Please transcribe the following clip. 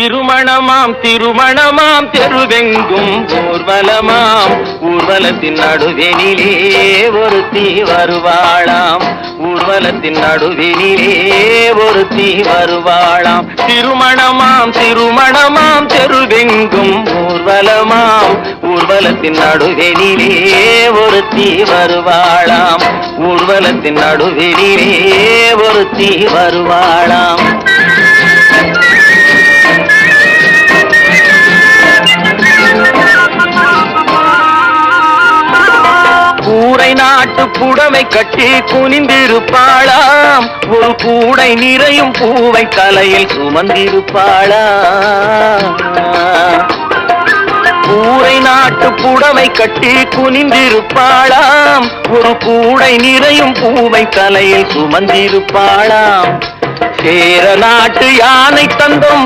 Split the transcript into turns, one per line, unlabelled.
திருமணமாம் திருமணமாம் தெருவெங்கும் ஊர்வலமாம். ஊர்வலத்தின் நடுவெனிலே ஒருத்தி வருவாளாம். ஊர்வலத்தின் நடுவெனிலே ஒருத்தி வருவாளாம். திருமணமாம் திருமணமாம் தெருவெங்கும் ஊர்வலமாம். ஊர்வலத்தின் நடுவெனிலே ஒருத்தி வருவாளாம். ஊர்வலத்தின் நடுவெனிலே ஒருத்தி வருவாளாம். கூரை நாட்டு புடவை கட்டி குனிந்திருப்பாளாம். ஒரு கூடை நிறையும் பூவை தலையில் சுமந்திருப்பாளாம். கூரை நாட்டு புடவை கட்டி குனிந்திருப்பாளாம். ஒரு கூடை நிறையும் பூவை தலையில் சுமந்திருப்பாளாம். சேர நாட்டு யானை தந்தம்